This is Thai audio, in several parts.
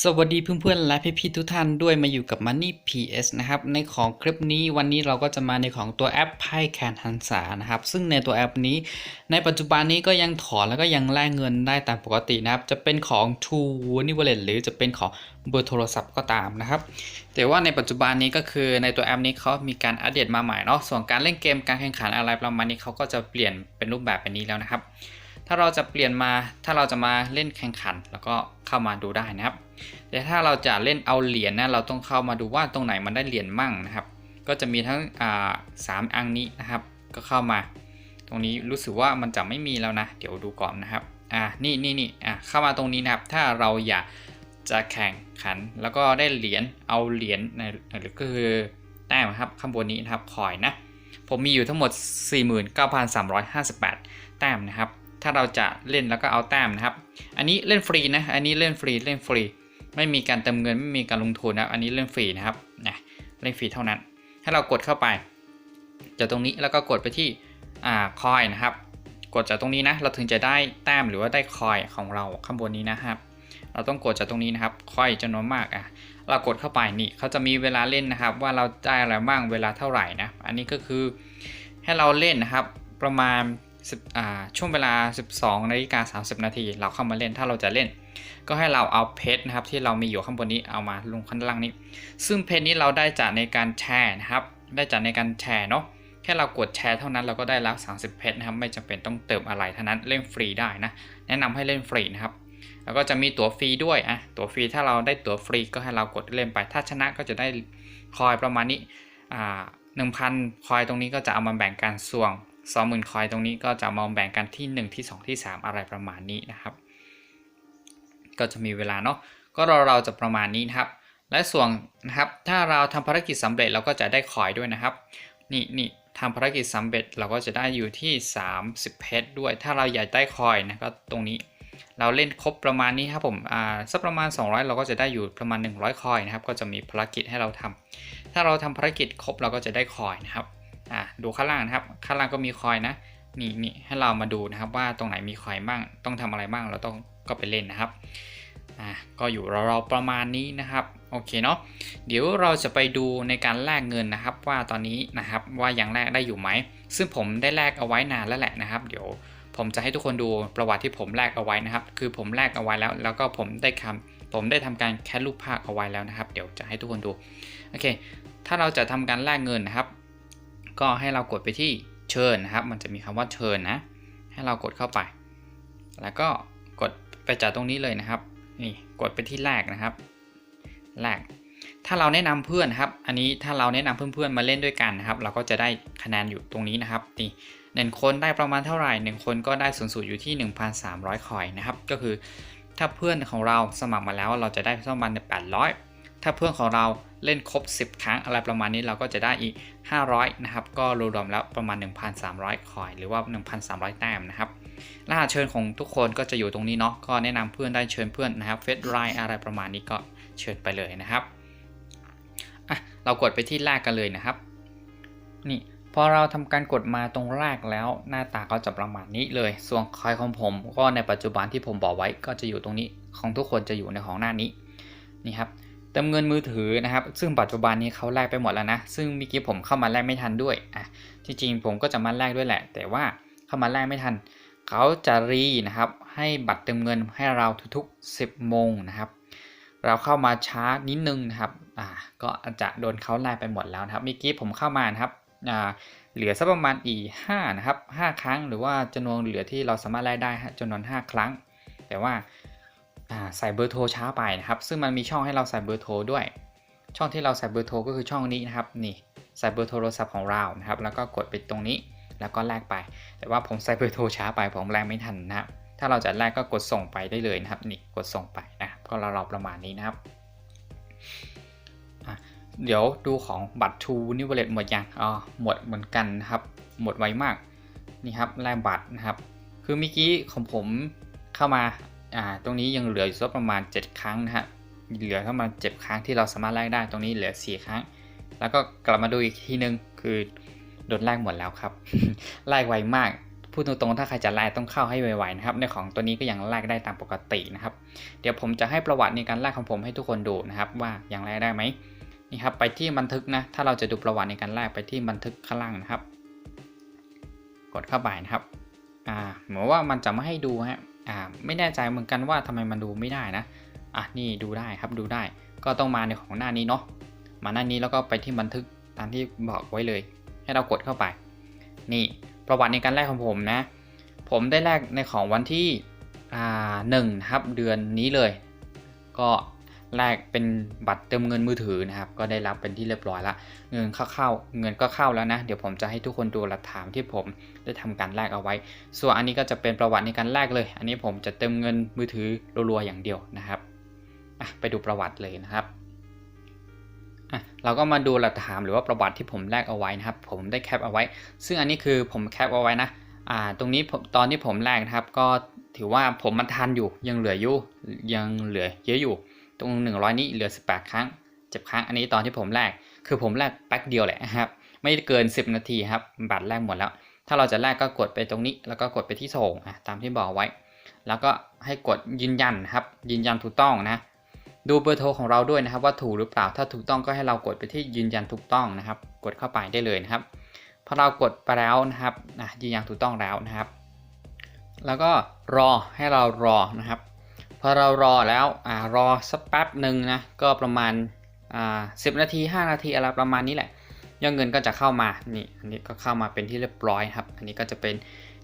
สวัสดีเพื่อนๆและพี่ๆทุกท่านด้วยมาอยู่กับ Money PS นะครับ ในของคลิปนี้วันนี้เราก็จะมาในของตัวแอปไพ่แคนฮันษานะครับ ซึ่งในตัวแอปนี้ ในปัจจุบันนี้ก็ยังถอนแล้วก็ยังแลกเงินได้ตามปกตินะครับ จะเป็นของ True w a l l e t หรือจะเป็นของเบอร์โทรศัพท์ก็ตามนะครับ แต่ว่าในปัจจุบันนี้ก็คือในตัวแอปนี้เขามีการอัปเดตมาใหม่เนาะส่วนการเล่นเกมการแข่งขันอะไรประมาณนี้เขาก็จะเปลี่ยนเป็นรูปแบบแบบนี้แล้วนะครับ ถ้าเราจะเปลี่ยนมาถ้าเราจะมาเล่นแข่งขัน แล้วก็เข้ามาดูได้นะครับ แต่ถ้าเราจะเล่นเอาเหรียญนะเราต้องเข้ามาดูว่าตรงไหนมันได้เหรียญมั่งนะครับ ก็จะมีทั้งสามอันนี้นะครับ ก็เข้ามา ตรงนี้รู้สึกว่ามันจะไม่มีแล้วนะ เดี๋ยวดูก่อนนะครับอ่านี่นี่นี่อ่าเข้ามาตรงนี้นะครับ ถ้าเราอยากจะแข่งขัน แล้วก็ได้เหรียญเอาเหรียญในหรือก็คือแต้มครับข้างบนนี้นะครับคอยนะ ผมมีอยู่ทั้งหมด 49,358 แต้มนะครับ ถ้าเราจะเล่นแล้วก็เอาแต้มนะครับ อันนี้เล่นฟรีนะ อันนี้เล่นฟรีเล่นฟรี ไม่มีการเติมเงินไม่มีการลงทุนนะอันนี้เล่นฟรีนะครับนะเล่นฟรีเท่านั้นถ้เรากดเข้าไปจากตรงนี้แล้วก็กดไปที่อ่าคอยนะครับ กดจากตรงนี้นะ เราถึงจะได้แต้มหรือว่าได้คอยของเราข้างบนนี้นะครับ เราต้องกดจากตรงนี้นะครับคอยจำนวนมากอะเรากดเข้าไปนี่เขาจะมีเวลาเล่นนะครับ ว่าเราได้อะไรบ้างเวลาเท่าไหร่นะ อันนี้ก็คือให้เราเล่นนะครับประมาณ 10อ่าช่วงเวลา 12นาฬิกา30 นาที เราเข้ามาเล่นถ้าเราจะเล่น ก็ให้เราเอาเพชรนะครับที่เรามีอยู่ข้างบนนี้เอามาลงข้างล่างนี้ ซึ่งเพชรนี้เราได้จากในการแชร์นะครับ ได้จากในการแชร์เนาะแค่เรากดแชร์เท่านั้นเราก็ได้แล้ว30 เพชรนะครับ ไม่จำเป็นต้องเติมอะไรเท่านั้นเล่นฟรีได้นะ แนะนำให้เล่นฟรีนะครับ แล้วก็จะมีตั๋วฟรีด้วยอะตั๋วฟรีถ้าเราได้ตั๋วฟรีก็ให้เรากดเล่นไป ถ้าชนะก็จะได้คอยประมาณนี้อ่าหนึ่งพันคอยตรงนี้ก็จะเอามาแบ่งกันส่วง สองหมื่นคอยตรงนี้ก็จะมาแบ่งกันที่ 1 ที่ 2 ที่ 3 อะไรประมาณนี้นะครับ ก็จะมีเวลาเนาะก็เราเราจะประมาณนี้นะครับ และส่วนนะครับถ้าเราทำภารกิจสำเร็จเราก็จะได้คอยด้วยนะครับนี่นี่ทำภารกิจสำเร็จเราก็จะได้อยู่ที่ 30 เพชรด้วย ถ้าเราอยากได้คอยนะก็ตรงนี้ เราเล่นครบประมาณนี้ครับผมอ่าสักประมาณ 200 เราก็จะได้อยู่ประมาณ 100 คอยนะครับ ก็จะมีภารกิจให้เราทำถ้าเราทำภารกิจครบเราก็จะได้คอยนะครับ อ่าดูข้างล่างนะครับ ข้างล่างก็มีคอยนะ นี่นี่ให้เรามาดูนะครับว่าตรงไหนมีคอยบ้าง ต้องทำอะไรบ้าง เราต้องก็ไปเล่นนะครับ อ่าก็อยู่เราประมาณนี้นะครับ โอเคเนาะ เดี๋ยวเราจะไปดูในการแลกเงินนะครับ ว่าตอนนี้นะครับว่ายังแลกได้อยู่ไหม ซึ่งผมได้แลกเอาไว้นานแล้วแหละนะครับ เดี๋ยวผมจะให้ทุกคนดูประวัติที่ผมแลกเอาไว้นะครับ คือผมแลกเอาไว้แล้ว แล้วก็ผมได้คำผมได้ทำการแคปรูปภาพเอาไว้แล้วนะครับ เดี๋ยวจะให้ทุกคนดู โอเค ถ้าเราจะทำการแลกเงินนะครับ ก็ให้เรากดไปที่เชิญนะครับ มันจะมีคำว่าเชิญนะ ให้เรากดเข้าไป แล้วก็กดไปจากตรงนี้เลยนะครับ นี่กดไปที่แรกนะครับแรกถ้าเราแนะนำเพื่อนครับ อันนี้ถ้าเราแนะนำเพื่อนๆมาเล่นด้วยกันนะครับ เราก็จะได้คะแนนอยู่ตรงนี้นะครับนี่หนึ่งคนได้ประมาณเท่าไหร่หนึ่งคนก็ได้สูงสุดอยู่ที่ 1,300 คอยนะครับ ก็คือถ้าเพื่อนของเราสมัครมาแล้วเราจะได้ประมาณ800 ถ้าเพื่อนของเรา เล่นครบ 10 ครั้งอะไรประมาณนี้เราก็จะได้อีก 500 นะครับ ก็รวมแล้วประมาณ 1,300 คอย หรือว่า 1,300 แต้มนะครับรหัสเชิญของทุกคนก็จะอยู่ตรงนี้เนาะก็แนะนำเพื่อนได้เชิญเพื่อนนะครับเฟซไลน์อะไรประมาณนี้ก็เชิญไปเลยนะครับอะเรากดไปที่แรกกันเลยนะครับ นี่พอเราทำการกดมาตรงแรกแล้วหน้าตาก็จะประมาณนี้เลย ส่วนคอยของผม ก็ในปัจจุบันที่ผมบอกไว้ก็จะอยู่ตรงนี้ของทุกคนจะอยู่ในของหน้านี้นี่ครับ เติมเงินมือถือนะครับ ซึ่งปัจจุบันนี้เขาแลกไปหมดแล้วนะ ซึ่งเมื่อกี้ผมเข้ามาแลกไม่ทันด้วยอะจริงๆผมก็จะมาแลกด้วยแหละ แต่ว่าเข้ามาแลกไม่ทัน เขาจะรีนะครับ ให้บัตรเติมเงินให้เราทุกๆ 10 โมงนะครับ เราเข้ามาช้านิดนึงนะครับอ่าก็อาจจะโดนเขาไล่ไปหมดแล้วนะครับเมื่อกี้ผมเข้ามานะครับอ่าเหลือสักประมาณอีก5นะครับ5ครั้ง หรือว่าจำนวนเหลือที่เราสามารถไล่ได้จำนวน5ครั้ง แต่ว่า ใส่เบอร์โทรช้าไปนะครับ ซึ่งมันมีช่องให้เราใส่เบอร์โทรด้วย ช่องที่เราใส่เบอร์โทรก็คือช่องนี้นะครับ นี่ใส่เบอร์โทรศัพท์ของเรานะครับ แล้วก็กดไปตรงนี้ แล้วก็แลกไป แต่ว่าผมใส่เบอร์โทรช้าไป ผมแลกไม่ทันนะครับ ถ้าเราจะแลกก็กดส่งไปได้เลยนะครับ นี่กดส่งไปนะครับ ก็เราๆประมาณนี้นะครับเดี๋ยวดูของบัตรทูนิวเลตหมดยังอ๋อหมดเหมือนกันนะครับ หมดไวมาก นี่ครับแลกบัตรนะครับ คือเมื่อกี้ของผมเข้ามา อ่าตรงนี้ยังเหลืออยู่สักประมาณ 7 ครั้งนะฮะเหลือเข้ามา7ครั้งที่เราสามารถแลกได้ตรงนี้เหลือ 4 ครั้ง แล้วก็กลับมาดูอีกทีนึงคือโดนแลกหมดแล้วครับแลกไวมากพูดตรงๆ ถ้าใครจะแลกต้องเข้าให้ไวๆนะครับ ในของตัวนี้ก็ยังแลกได้ตามปกตินะครับ เดี๋ยวผมจะให้ประวัติในการแลกของผมให้ทุกคนดูนะครับ ว่ายังแลกได้ไหมนี่ครับไปที่บันทึกนะ ถ้าเราจะดูประวัติในการแลกไปที่บันทึกข้างล่างนะครับ กดเข้าไปนะครับ อ่าเหมือนว่ามันจะไม่ให้ดูฮะ อ่าไม่แน่ใจเหมือนกันว่าทำไมมันดูไม่ได้นะอะนี่ดูได้ครับดูได้ ก็ต้องมาในของหน้านี้เนาะมาหน้านี้แล้วก็ไปที่บันทึกตามที่บอกไว้เลย ให้เรากดเข้าไป นี่ประวัติในการแลกของผมนะ ผมได้แลกในของวันที่อ่าหนึ่งครับเดือนนี้เลย ก็ แลกเป็นบัตรเติมเงินมือถือนะครับ ก็ได้รับเป็นที่เรียบร้อยละเงินเข้าเข้าเงินก็เข้าแล้วนะ เดี๋ยวผมจะให้ทุกคนดูหลักฐานที่ผมได้ทำการแลกเอาไว้ ส่วนอันนี้ก็จะเป็นประวัติในการแลกเลย อันนี้ผมจะเติมเงินมือถือรัวๆอย่างเดียวนะครับไปดูประวัติเลยนะครับเราก็มาดูหลักฐานหรือว่าประวัติที่ผมแลกเอาไว้นะครับ ผมได้แคปเอาไว้ ซึ่งอันนี้คือผมแคปเอาไว้นะตรงนี้ตอนที่ผมแลกนะครับ ก็ถือว่าผมมันทันอยู่ยังเหลืออยู่ยังเหลือเยอะอยู่ ตรง 100 นี้เหลือ 18 ครั้ง7ครั้งอันนี้ตอนที่ผมแลกคือผมแลกแป๊กเดียวแหละนะครับไม่เกิน 10 นาทีครับบัตรแลกหมดแล้ว ถ้าเราจะแลกก็กดไปตรงนี้ แล้วก็กดไปที่ส่งอะตามที่บอกไว้ แล้วก็ให้กดยืนยันครับ ยืนยันถูกต้องนะ ดูเบอร์โทรของเราด้วยนะครับ ว่าถูกหรือเปล่าถ้าถูกต้องก็ให้เรากดไปที่ยืนยันถูกต้องนะครับ กดเข้าไปได้เลยนะครับพอเรากดไปแล้วนะครับอะยืนยันถูกต้องแล้วนะครับ แล้วก็รอให้เรารอนะครับ พอเรารอแล้วอ่ารอสักแป๊บหนึ่งนะก็ประมาณอ่าสินาที 5 นาทีอะไรประมาณนี้แหละยอดเงินก็จะเข้ามานี่อันนี้ก็เข้ามาเป็นที่เรียบร้อยครับ อันนี้ก็จะเป็น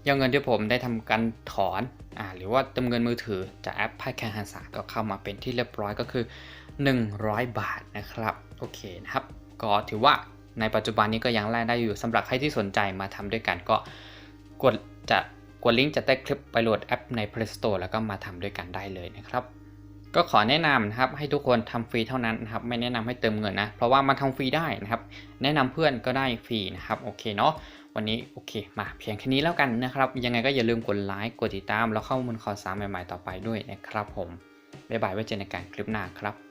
ยอดเงินที่ผมได้ทำการถอนอ่าหรือว่าเติมเงินมือถือจากแอปไพแคนฮันสาก็เข้ามาเป็นที่เรียบร้อยก็คือ 100 บาทนะครับโอเคนะครับ ก็ถือว่าในปัจจุบันนี้ก็ยังแลกได้อยู่สำหรับใครที่สนใจมาทำด้วยกันก็กดจะ กดลิงก์จะใต้คลิปไปโหลดแอปใน Play Store แล้วก็มาทำด้วยกันได้เลยนะครับ ก็ขอแนะนำนะครับให้ทุกคนทำฟรีเท่านั้นนะครับไม่แนะนำให้เติมเงินนะ เพราะว่ามันทำฟรีได้นะครับ แนะนำเพื่อนก็ได้ฟรีนะครับโอเคเนาะวันนี้โอเคมาเพียงแค่นี้แล้วกันนะครับ ยังไงก็อย่าลืมกดไลค์กดติดตาม แล้วเข้ามูลข่าวสารใหม่ๆต่อไปด้วยนะครับผมบ๊ายบายไว้เจอการคลิปหน้าครับ